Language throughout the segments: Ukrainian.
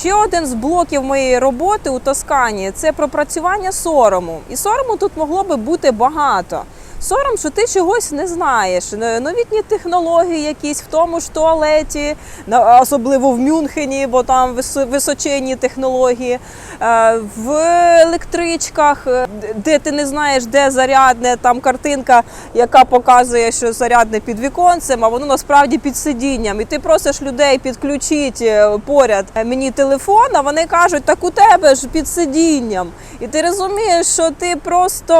Ще один з блоків моєї роботи у Тоскані це пропрацювання сорому. І сорому тут могло би бути багато. Сором, що ти чогось не знаєш. Новітні технології якісь в тому ж туалеті, особливо в Мюнхені, бо там височенні технології, е, в електричках, е, де ти не знаєш, де зарядне, там картинка, яка показує, що зарядне під віконцем, а воно насправді під сидінням. І ти просиш людей підключити е, поряд мені телефон, а вони кажуть, так у тебе ж під сидінням. І ти розумієш, що ти просто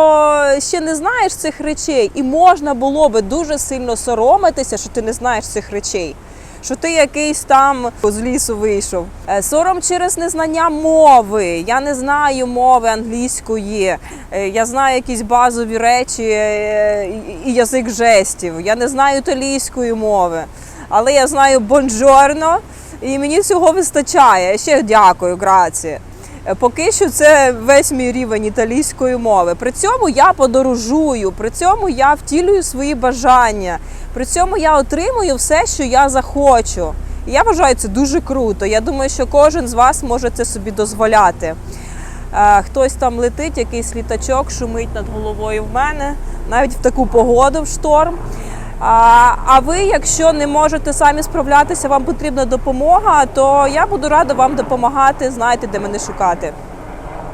ще не знаєш цих речей, і можна було би дуже сильно соромитися, що ти не знаєш цих речей. Що ти якийсь там з лісу вийшов. Е, Сором через незнання мови. Я не знаю мови англійської. Е, Я знаю якісь базові речі е, і- язик жестів. Я не знаю італійської мови, але я знаю бонжорно, і мені цього вистачає. Ще дякую, граці. Е, Поки що це весь мій рівень італійської мови. При цьому я подорожую, при цьому я втілюю свої бажання, при цьому я отримую все, що я захочу. І я вважаю це дуже круто. Я думаю, що кожен з вас може це собі дозволяти. Е, Хтось там летить, якийсь літачок шумить над головою в мене, навіть в таку погоду в шторм. А, ви, якщо не можете самі справлятися, вам потрібна допомога, то я буду рада вам допомагати. Знаєте, де мене шукати.